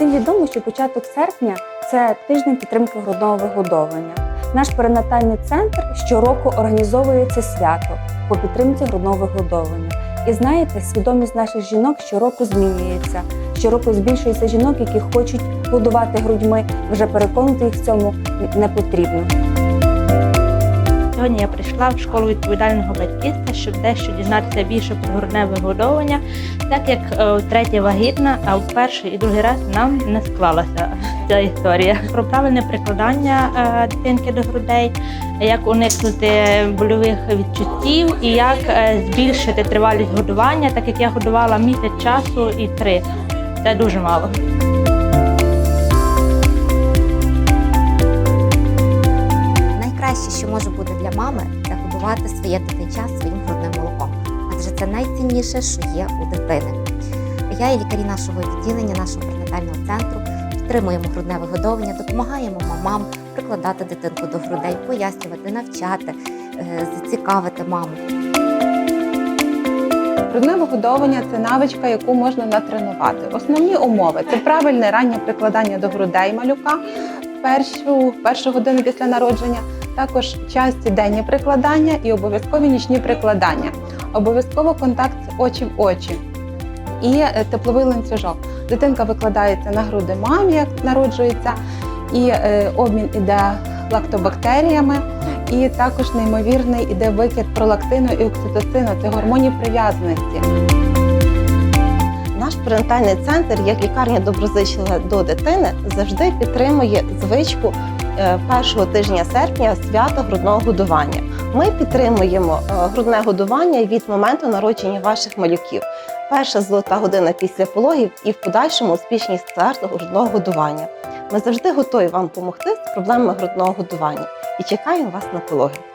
Всім відомо, що початок серпня це тиждень підтримки грудного вигодовування. Наш перинатальний центр щороку організовує це свято по підтримці грудного вигодовування. І знаєте, свідомість наших жінок щороку змінюється. Щороку збільшується жінок, які хочуть годувати грудьми. Вже переконати їх в цьому не потрібно. Сьогодні я прийшла в школу відповідального батьківства, щоб дещо дізнатися більше про грудне вигодовування, так як е, третя вагітна, а в перший і другий раз нам не склалася ця історія. Про правильне прикладання е, дитинки до грудей, як уникнути больових відчуттів і як е, збільшити тривалість годування, так як я годувала місяць часу і три. Це дуже мало. Що може бути для мами, це годувати своє дитинча своїм грудним молоком. Адже це найцінніше, що є у дитини. Я і лікарі нашого відділення, нашого пренатального центру підтримуємо грудне вигодовування, допомагаємо мамам прикладати дитинку до грудей, пояснювати, навчати, е, зацікавити маму. Грудне вигодовування це навичка, яку можна натренувати. Основні умови це правильне раннє прикладання до грудей малюка першу, першу годину після народження, також часті денні прикладання і обов'язкові нічні прикладання. Обов'язково контакт очі в очі і е, тепловий ланцюжок. Дитинка викладається на груди мамі, як народжується, і е, обмін іде лактобактеріями. І також неймовірний іде викид пролактину і окситоцину це гормонів прив'язаності. Наш перинатальний центр, як лікарня доброзичлива до дитини, завжди підтримує звичку першого тижня серпня свято грудного годування. Ми підтримуємо е, грудне годування від моменту народження ваших малюків. Перша золота година після пологів і в подальшому успішність старту грудного годування. Ми завжди готові вам допомогти з проблемами грудного годування і чекаємо вас на пологи.